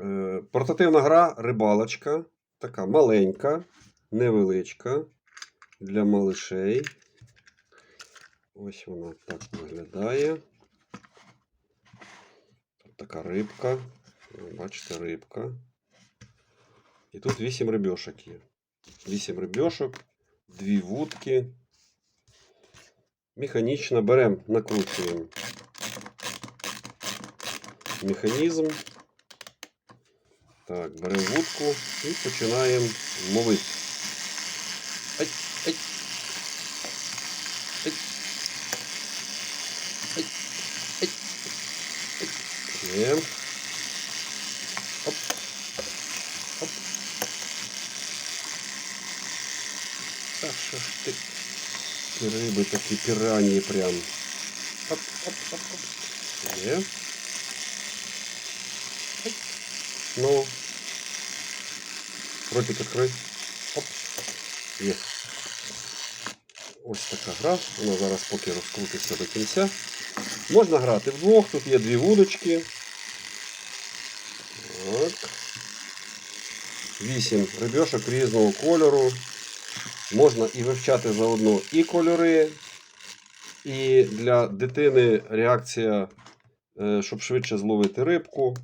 Е, Портативна гра рибалочка. Така маленька, невеличка для малишей. Ось вона так виглядає. Тут така рибка. Бачите, рибка. І тут 8 рибьошок є. 8 рибьошок, 2 вудки. Механічно беремо, накручуємо механізм. Так, беремо вудку і починаємо ловити. Ай, ай. Ай. Ай, ай, ай. Є. Оп. Оп. Та що ж ти? Ті Риби такі піранії прям. Оп, оп, оп, оп. Є. Ну. Ротик відкрий. Оп. Є. Ось така гра. Вона зараз поки розкрутиться до кінця. Можна грати вдвох. Тут є дві вудочки. Так. Вісім рибьошок різного кольору. Можна і вивчати заодно і кольори, і для дитини реакція, е, щоб швидше зловити рибку.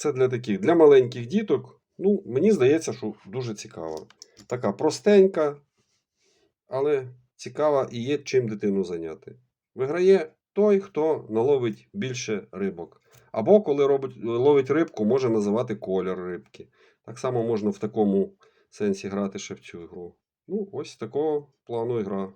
Це для таких, для маленьких діток. Ну, мені здається, що дуже цікаво. Така простенька, але цікава і є чим дитину зайняти. Виграє той, хто наловить більше рибок. Або коли робить, ловить рибку, може називати колір рибки. Так само можна в такому сенсі грати ще в цю гру. Ну, ось такого плану ігра.